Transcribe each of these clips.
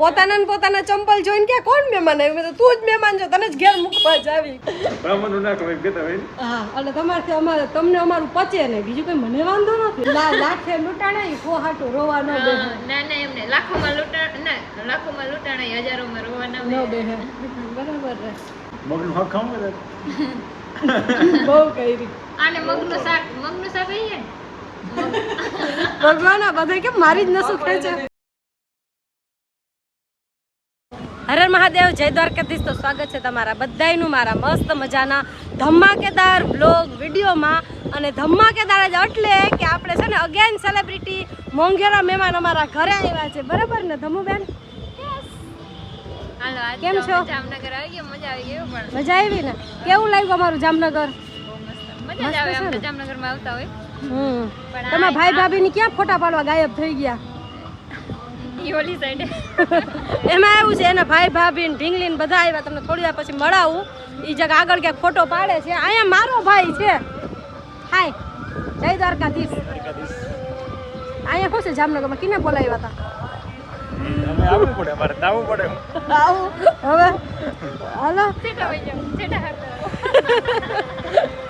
પોતાના ને પોતાના ચંપલ જોઈને કે કોણ મહેમાન આવ્યું? તો તું જ મહેમાન છો તને જ ઘેર મૂકવા જ આવી. હા એટલે તમારથી અમારે તમને અમારું પચે નહીં બીજું કઈ મને વાંધો નથી. લાખે લૂંટાણા ઈ કો હાટું રોવા ન દે ના ના એમને લાખોમાં લૂંટાણ ના લાખોમાં લૂંટાણા હજારોમાં રોવાના ન બેહે. બરાબર રે મગનું હક ખાવું બધા? બહુ કરી. આને મગનું શાક મગનું શાક કહીએ? ભગવાન આ બધા કેમ મારી જ નસો ખેંચે મહાદેવ જય દ્વારકાધીશ. તો સ્વાગત છે તમારા બધાયનું મારા મસ્ત મજાના ધમાકેદાર બ્લોગ વિડીયોમાં. અને ધમાકેદાર જ એટલે કે આપણે છે ને અગેન સેલિબ્રિટી મોંઘેરા મહેમાન અમારા ઘરે આવ્યા છે. બરાબર ને ધમુબેન? કેમ છો? જામનગર આવી ગયા મજા આવી મજા આવી ને? કેવું લાગ્યું અમારું જામનગર? મજા આવે? જામનગરમાં આવતા હોય. તમારા ભાઈ ભાભી ની ક્યાં ફોટા પાડવા ગાયબ થઈ ગયા? ઈ ઓલી સાઈડે એમાં એવું છે એના ભાઈ ભાભી ને ઢીંગલી ને બધા આવ્યા. તમને થોડી વાર પછી મળાવું. ઈ જગ આગળ ક્યાંક ફોટો પાડે છે. અહીંયા મારો ભાઈ છે. હાય જય દ્વારકાધીશ. અહીંયા શું છે જામનગરમાં? કિને બોલાવ્યા હતા આવવું પડે પડે. આવું હવે? હાલો.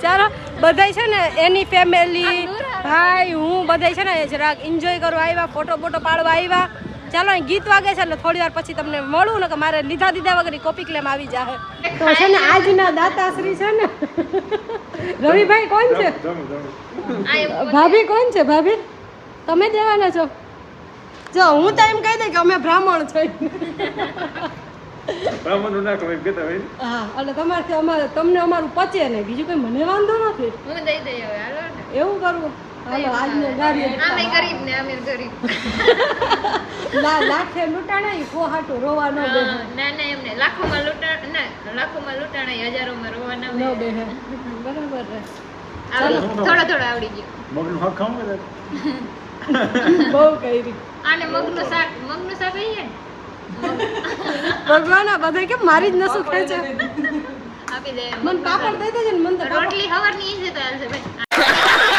ચાલો બધાય છે ને એની ફેમિલી ભાઈ હું બધાય છે ને જરાક એન્જોય કરવા આવ્યા ફોટો ફોટો પાડવા આવ્યા. ચાલો ગીત વાગે છે એટલે થોડી વાર પછી તમને મળું ને કે મારે લીધા દીધા વગર કોપી ક્લેમ આવી જાય તો છે ને આજના દાતાશ્રી છે ને. રવિભાઈ કોણ છે? ભાભી કોણ છે ભાભી? તમે દેવાના છો? જો હું તો એમ કહી દઉં કે અમે બ્રાહ્મણ છે. બ્રાહ્મણનું ના કહેવાય હા એટલે તમારથી અમારે તમને અમારું પચે ને બીજું કઈ મને વાંધો નથી. હું દઈ દઈ હવે એવું કરવું હાલો આજની ગાડી આમે ગરીબ ને અમે ગરીબ. ના લાખે લૂંટાણા ઈ કો હાટું રોવા ન બેહે. ના ના એમને લાખોમાં લૂંટાણ ના લાખોમાં લૂંટાણા હજારોમાં રોવાના ન બેહે. બરાબર થોડા થોડા આવડી ગયો. મગનું હક ખાવું. બહુ કરી આને મગનું શાક મગનું શાક કહીએ ને? ભગવાન આ બધા કેમ મારી જ નસું ખેંચે આપી દે. મન પાપડ દઈ દેજે ને મને તો રોટલી હવારની ઈ છે તો હાલશે ભાઈ ગુજરાતી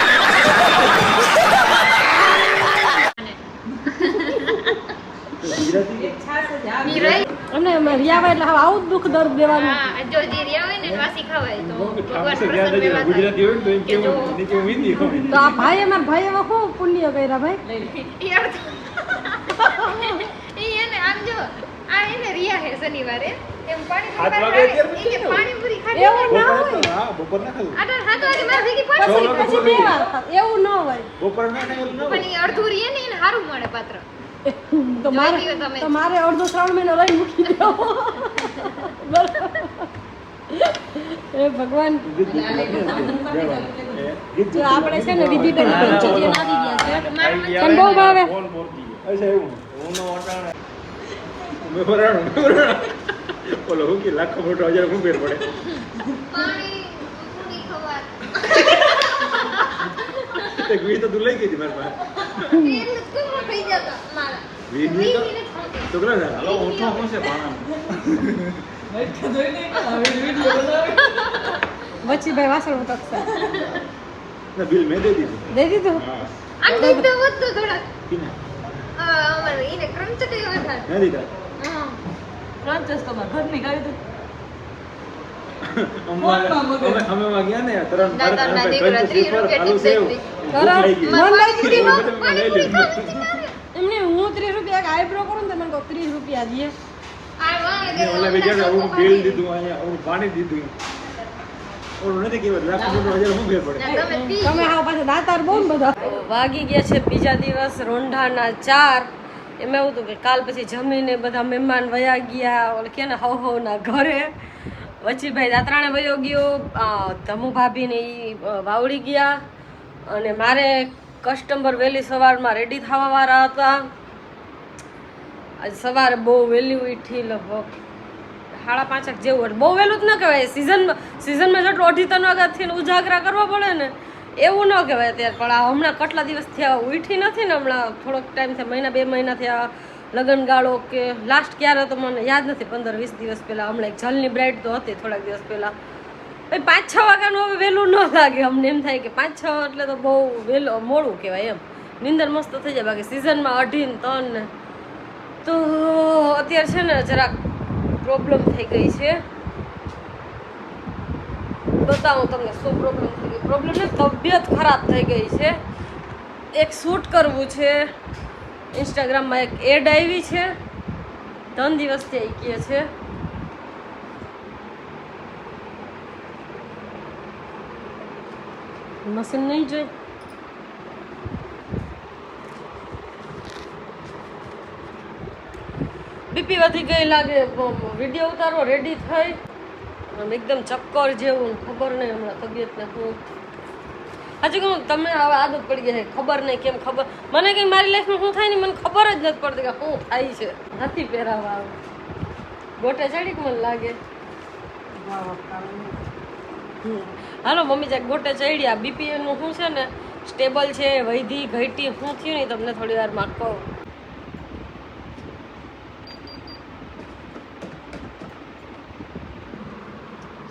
ઈ રહી અમને અમે રિયાવા એટલે હવે આવું દુઃખ દર્દ દેવાનું. જો જે રહ્યા હોય ને વાસી ખવાય. તો. ગુજરાતી હોય તો એમ કે કેવું હિન્દી ખવાય. તો આ ભાઈ અમારા ભાઈ એવા ખૂબ પુણ્ય કર્યા ભાઈ? એને આમ જો આ એને રિયા હે શનિવારે. એમ પાણીપુરી ખાધી એવું ના? હોય. હા, બપોર ના ખાધું. આટલા સાત વાગે મારે ભેગી પછી પછી બે વાર એવું ન હોય. બપોરે ના. પણ અડધું રીએ ને એને સારું મળે પાત્ર. તો મારે તો મારે અડધો શ્રાવણ મહિનો લઈ મૂકી દો એ ભગવાન. આપણે છે ને વિધિ કરી તને બહુ ભાવે. ઓલો હું કે લાખો મોટો હજાર હું ફેર પડે પાણી પૂરી ખવા એક વીજ તો તું લઈ ગઈ હતી મારી પાસે એટલે કેમ થઈ જતા મારા વીજ વીસ તો મિનિટ ખાતી. તો કેટલા છે? હાલો ઊંઠો શું છે પાણાનું? વચ્ચીભાઈ વાસણ ઉતકશે ના, બિલ મેં દઈ દીધું દઈ દીધું હા આમ દૂધ તો વધતું થોડાક. પીને અ, અમારે એને ક્રંચટી વધારે. ના દીધા હા. અમારે- અમે અમે માં ગયા ને તરણ ભારત ગયા ને તરણ મેં. એમને હું ત્રીસ રૂપિયા આઈબ્રો કરું ને મને કહો ત્રીસ રૂપિયા દઈએ ને ઓલા બીજા હું બિલ દીધું અહીંયા હું પાણી દીધું. ઓલું નથી કહેવાય લાખ મોટો હજાર હું ફેર પડે? ના, તમે પી. તમે હા પાછા દાતાર બહુ બધા. વાગી ગયા છે બીજા દિવસ રોંઢાના ચાર. એમ એવું હતું કે કાલ પછી જમીને બધા મહેમાન વયા ગયા ઓલ કે ને હવ હવના ઘરે. વચીભાઈ દાતરાણે વયો ગયો ધમુ ભાભીને એ વાવડી ગયા અને મારે કસ્ટમર વહેલી સવારમાં રેડી થવા વાળા હતા. આજે સવારે બહુ વહેલી ઉઠી લગભગ સાડા પાંચક જેવું બહુ વહેલું જ ન કહેવાય. સિઝનમાં સિઝનમાં જેટલું અઢી ત્રણ વાગ્યાથી ઉજાગરા કરવા પડે ને, એવું ન કહેવાય અત્યારે. પણ આ હમણાં કેટલા દિવસ થયા ઉઠી નથી ને હમણાં. થોડોક ટાઈમ થયા મહિના, બે મહિના થયા. લગ્ન ગાળો કે લાસ્ટ ક્યારે તો મને યાદ નથી, પંદર વીસ દિવસ પહેલાં. હમણાં એક જલની બ્રાઇડ તો હતી થોડાક દિવસ પહેલાં. ભાઈ પાંચ છ વાગ્યાનું હવે વહેલું ન લાગે. અમને એમ થાય કે પાંચ છ એટલે તો બહુ વહેલો, મોડું કહેવાય એમ. નિંદર મસ્ત થઈ જાય. બાકી સિઝનમાં અઢી ને ત્રણ ને તો અત્યારે છે ને જરાક પ્રોબ્લેમ થઈ ગઈ છે. બતાવું તમને શું પ્રોબ્લેમ થઈ ગઈ. પ્રોબ્લેમ ને તબિયત ખરાબ થઈ ગઈ છે. એક શૂટ કરવું છે. ઇન્સ્ટાગ્રામમાં એક એડ આવી છે. ત્રણ દિવસથી આવી ગઈ છે. મશીન નહીં જોઈ? બીપી વધી ગઈ લાગે વીડિયો ઉતારવો રેડી થઈ. એકદમ ચક્કર જેવું ખબર નહીં, હમણાં તબિયતને હું હજુ કહું, તમને હવે આદત પડી ગઈ છે, ખબર નહીં કેમ ખબર. મને કંઈ મારી લાઈફમાં શું થાય ને મને ખબર જ નથી પડતી કે શું થાય છે. નથી પહેરાવા આવે. ગોટે ચડી મને લાગે. હાલો, મમ્મી જાય ગોટે ચડ્યા બીપીએનું શું છે ને? સ્ટેબલ છે, વૈધી, ઘટી, શું થયું નહીં તમને થોડી વારમાં કહું.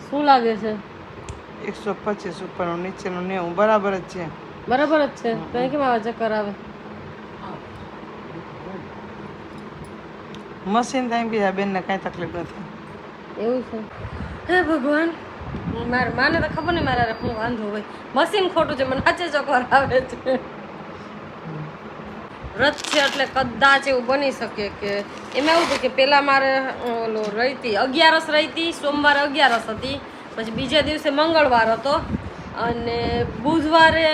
શું લાગે છે? એકસો પચીસ ઉપરનું નીચેનું નેવું બરાબર જ છે. બરાબર જ છે. તો કેમ આવા ચક્કર આવે? મશીન થાય બીજા બેનને કાંઈ તકલીફ નથી. એવું છે. હે ભગવાન મારે માને તો ખબર નહીં મારા હું વાંધો હોય. મશીન ખોટું છે મને સાચે ચક્કર આવે છે. વ્રત છે એટલે કદાચ એવું બની શકે કે એમાં એવું હતું કે પહેલાં મારે ઓલો રહીતી અગિયારસ રહીતી સોમવારે અગિયારસ હતી. પછી બીજા દિવસે મંગળવાર હતો અને બુધવારે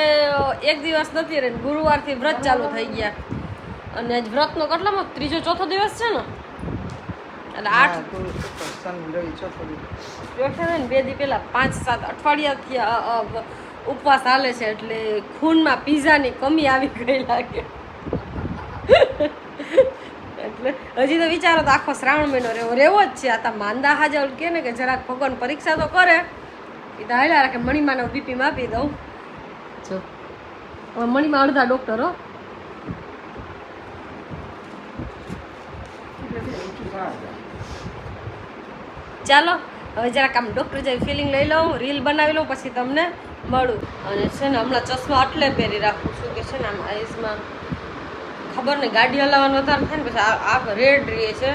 એક દિવસ નથી રહે ગુરુવારથી વ્રત ચાલુ થઈ ગયા. અને આજ વ્રતનો કેટલામાં? ત્રીજો ચોથો દિવસ છે ને? એટલે આઠ ને બે દી પહેલાં પાંચ સાત અઠવાડિયાથી ઉપવાસ હાલે છે એટલે ખૂનમાં પીઝાની કમી આવી ગઈ લાગે. હજી તો વિચારો તો આખો શ્રાવણ મહિનો રહેવો રહેવો જ છે. આ તો માંદા હાજર કે ને કે જરાક ભગવાન પરીક્ષા તો કરે. એ તો હાલ્યા રાખે. મણીમાનો બીપી માપી દઉં. જો. હવે મણીમાં અડધા ડોક્ટર હો. ચાલો. હવે જરાક આમ ડૉક્ટર જેવી ફિલિંગ લઈ લઉં રીલ બનાવી લઉં પછી તમને મળું. અને છે ને હમણાં ચશ્મા એટલે પહેરી રાખું છું કે છે ને આમ આઈસમાં ખબર નહીં, ગાડી હલાવવાનું વધારે થાય ને, પછી આ આ રેડ રહે છે.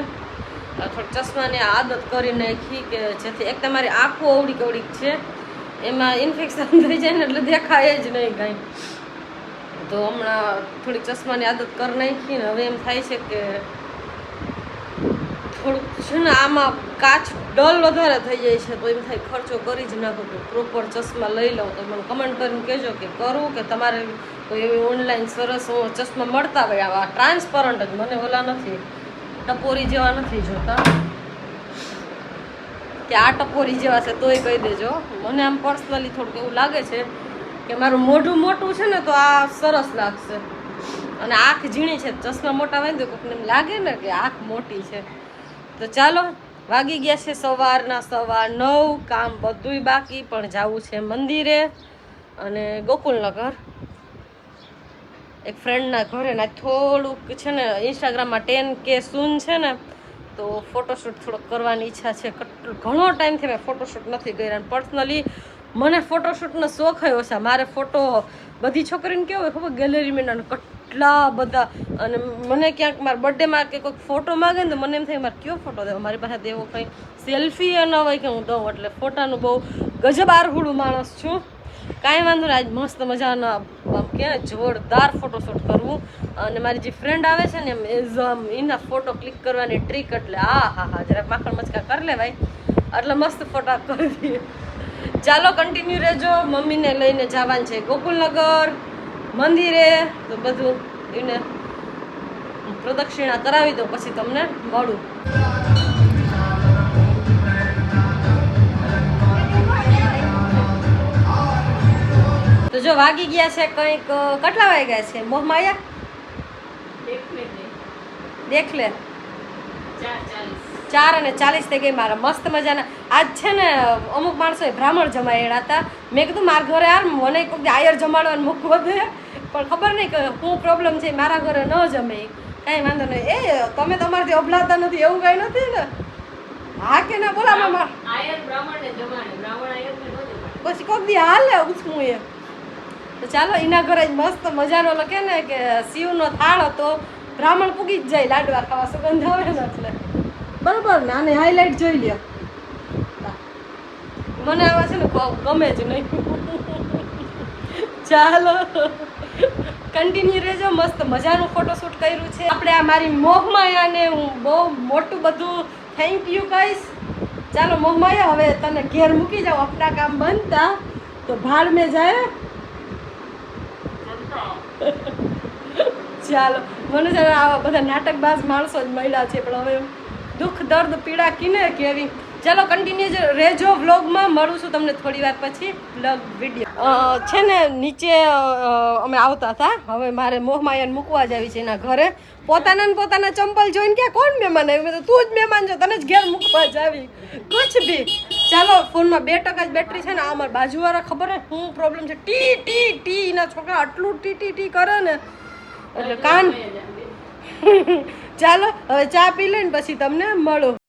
થોડીક ચશ્માની આદત કરી નાખી કે જેથી એક તમારી આંખો અવડી કવડી છે. એમાં ઇન્ફેક્શન થઈ જાય ને એટલે દેખાય જ નહીં કાંઈ. તો હમણાં થોડીક ચશ્માની આદત કરી નાખી ને હવે એમ થાય છે કે થોડુંક છે ને આમાં કાચ ડલ વધારે થઈ જાય છે, તો એમ થાય ખર્ચો કરી જ નાખો કે પ્રોપર ચશ્મા લઈ લઉં તો મને કમેન્ટ કરીને કહેજો કે કરું કે તમારે કોઈ એવી ઓનલાઈન સરસ ચશ્મા મળતા હોય આવા ટ્રાન્સપરન્ટ જ. મને ઓલા નથી, ટપોરી જેવા નથી જોતા. કે આ ટપોરી જેવા છે તોય કહી દેજો. મને આમ પર્સનલી થોડુંક એવું લાગે છે કે મારું મોઢું મોટું છે ને તો આ સરસ લાગશે. અને આંખ ઝીણી છે, ચશ્મા મોટા હોય તો એમ લાગે ને કે આંખ મોટી છે. તો ચાલો, વાગી ગયા છે સવારના સવા નવ, કામ બધુંય બાકી, પણ જવું છે મંદિરે અને ગોકુલનગર. એક ફ્રેન્ડના ઘરે ના થોડુંક છે ને ઇન્સ્ટાગ્રામમાં ટેન કે સૂન છે ને, તો ફોટોશૂટ થોડોક કરવાની ઈચ્છા છે. ઘણો ટાઈમથી મેં ફોટોશૂટ નથી કર્યા પર્સનલી મને ફોટોશૂટનો શોખ હોય છે. મારે ફોટો બધી છોકરીને કેવું હોય ખબર? ગેલેરીમાં અને કેટલા બધા, અને મને ક્યાંક મારા બર્થડેમાં કે કોઈક ફોટો માગે ને તો મને એમ થાય મારે કયો ફોટો દેવો? મારી પાસે દેવો કંઈ સેલ્ફી ન હોય કે હું દઉં, એટલે ફોટાનું બહુ ગજબ આરહુડું માણસ છું. કાંઈ વાંધો નહીં, આજ મસ્ત મજાના કે જોરદાર ફોટોશૂટ કરવું. અને મારી જે ફ્રેન્ડ આવે છે ને, એમ એના ફોટો ક્લિક કરવાની ટ્રીક એટલે આ, હા હા, જરાક માખણ મચકા કરી લેવાય. એટલે મસ્ત ફોટા કરી દઈએ. ચાલો કન્ટિન્યુ રહેજો. મમ્મીને લઈને જવાનું છે ગોકુલનગર. મંદિરે તો બધું એને પ્રદક્ષિણા કરાવી દો પછી તમને મળું. તો જો વાગી ગયા છે કંઈક કેટલા વાગ્યા છે? મોહમાયા? દેખ લે ચાર અને ચાલીસ થઈ ગઈ. મારા મસ્ત મજાના. આજ છે ને અમુક માણસો બ્રાહ્મણ જમાયેલા હતા. મેં કીધું મારા ઘરે યાર મને કોઈ દી આયર જમાડવાનું મૂકવો દે પણ ખબર નહીં કે શું પ્રોબ્લેમ છે મારા ઘરે ન જમે. કાંઈ વાંધો નહીં. એ તમે તમારાથી અભલાતા નથી એવું કાંઈ નથી ને? હા કે ના? બોલા મામા. પછી કોક દી હાલે ઉછમું એ. તો ચાલો એના ઘરે મસ્ત મજાનો લખે ને કે શિવનો થાળ હતો. બ્રાહ્મણ પૂગી જ જાય લાડવા ખાવા સુગંધ આવે ને એટલે. બરોબર ને આને હાઇલાઇટ જોઈ લ્યો. મને આવા છે ને ગમે જ નહીં. ચાલો. કન્ટિન્યુ રહેજો મસ્ત મજાનું ફોટોશૂટ કર્યું છે. આપણે આ મારી મોહમાયાને હું બહુ મોટું બધું થેન્ક યુ કહીશ. ચાલો મોહમાયા હવે તને ઘેર મૂકી જાઓ. આપણા કામ બનતા. તો ભાડ મેં જાય. ચાલો. મને જરા આવા બધા નાટકબાજ માણસો જ મળ્યા છે, પણ હવે દુઃખ, દર્દ, પીડા કીને કેવી? ચાલો કન્ટિન્યુ રહેજો વ્લોગમાં. મળું છું તમને થોડી વાર પછી વ્લોગ વીડિયો છે ને નીચે અમે આવતા હતા. હવે મારે મોહમાયાને મૂકવા જ આવી છે એના ઘરે. પોતાના ને પોતાના ચંપલ જોઈને કે કોણ મહેમાન આવ્યું? તું જ મહેમાન છો, તને જ ઘેર મૂકવા જ આવી. કુછ બી ચાલો, ફોનમાં બે ટકા જ બેટરી છે ને, આ અમારા બાજુવાળા ખબર હે? શું પ્રોબ્લેમ છે? ટી ટી ટી, એના છોકરા આટલું ટી ટી ટી કરે ને. એટલે કાન ચાલો હવે ચા પી લે ને પછી તમને મળું.